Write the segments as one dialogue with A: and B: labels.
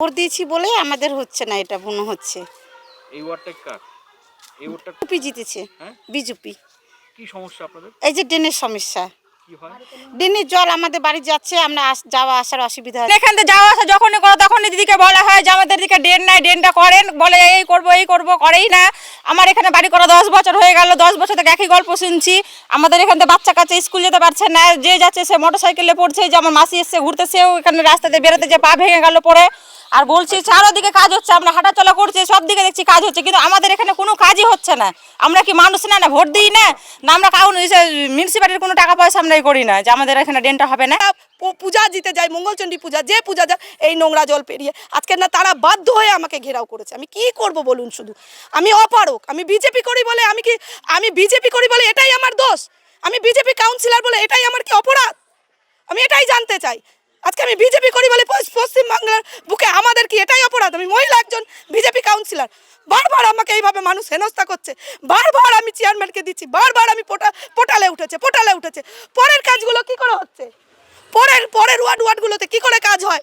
A: Vote দিয়েছি বলে আমাদের হচ্ছে না এটা মনে হচ্ছে।
B: এই ওয়ার্ডটা কার? এই ওয়ার্ডটা
A: বিজেপি জিতেছে।
B: হ্যাঁ?
A: বিজেপি।
B: কি সমস্যা আপনাদের?
A: এই যে ড্রেনের সমস্যা।
B: কি হয়?
A: ড্রেনের জল আমাদের বাড়ি যাচ্ছে আমরা আস- যাওয়া আসার অসুবিধা হয়
C: এখান থেকে যাওয়া আসা যখনই করো তখনই দিদিকে বলা হয় যে আমাদের দিকে ড্রেন নাই ড্রেনটা করেন বলে এই করব এই করব করেই না। আমার এখানে বাড়ি করা দশ বছর হয়ে গেল দশ বছর থেকে একই গল্প শুনছি। আমাদের এখান থেকে বাচ্চা কাচ্চা স্কুল যেতে পারছে না যে যাচ্ছে সে মোটর সাইকেলে পড়ছে যে আমার মাসি এসছে ঘুরতে সেও এখানে রাস্তাতে বেরোতে যে পা ভেঙে গেল পরে। আর বলছি, চারোদিকে কাজ হচ্ছে, আমরা হাঁটাচলা করছি সব দিকে দেখছি কাজ হচ্ছে, কিন্তু আমাদের এখানে কোনো কাজই হচ্ছে না। আমরা কি মানুষ না না ভোট দিই না? না, আমরা কাউন মিউনিসিপ্যালিটির কোনো টাকা পয়সা আমরা করি না, যে আমাদের এখানে ড্রেনটা হবে না।
D: পূজা দিতে যাই মঙ্গলচণ্ডী পূজা, যে পূজা যায়, এই নোংরা জল পেরিয়ে। আজকে না, তারা বাধ্য হয়ে আমাকে ঘেরাও করেছে। আমি কি করব বলুন শুধু? আমি অপারক আমি বিজেপি করি বলে আমি কি আমি বিজেপি করি বলে এটাই আমার দোষ? আমি বিজেপি কাউন্সিলর বলে এটাই আমার কি অপরাধ? আমি এটাই জানতে চাই। আজকে আমি বিজেপি করি বলে পশ্চ- পশ্চিমবাংলার বুকে আমাদের কি এটাই অপরাধ? আমি মহিলা একজন বিজেপি কাউন্সিলর বারবার আমাকে এইভাবে মানুষ হেনস্থা করছে। বারবার আমি চেয়ারম্যানকে দিচ্ছি। বারবার আমি পোটা পোটালে উঠেছে পোটালে উঠেছে। পরের কাজগুলো কি করে হচ্ছে? পরের পরের ওয়ার্ড ওয়ার্ডগুলোতে কি করে কাজ হয়?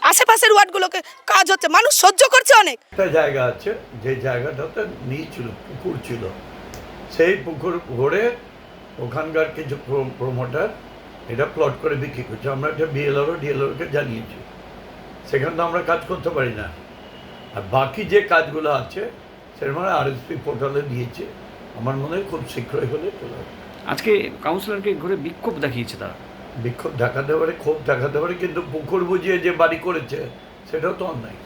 D: আশেপাশের ওয়ার্ডগুলোকে কাজ হচ্ছে। মানুষ সহ্য করছে অনেক।
E: একটা জায়গা আছে, যে জায়গাটাতে ছিল, পুকুর ছিল। সেই পুকুর ভরে ওখানকার কিছু প্রমোটার এটা প্লট করে বিক্রি করছে আমরা এটা বিএলআরও ডিএলআরকে জানিয়েছি। সেখানে তো আমরা কাজ করতে পারি না। আর বাকি যে কাজগুলো আছে সেটা মানে আরএসপি পোর্টালে দিয়েছে। আমার মনে হয় খুব শীঘ্রই হলে চলে
B: আজকে কাউন্সিলরকে ঘুরে বিক্ষোভ দেখিয়েছে তারা।
E: বিক্ষোভ দেখাতে পারে ক্ষোভ দেখাতে পারে কিন্তু পুকুর বুঝিয়ে যে বাড়ি করেছে সেটাও তো অন্যায়।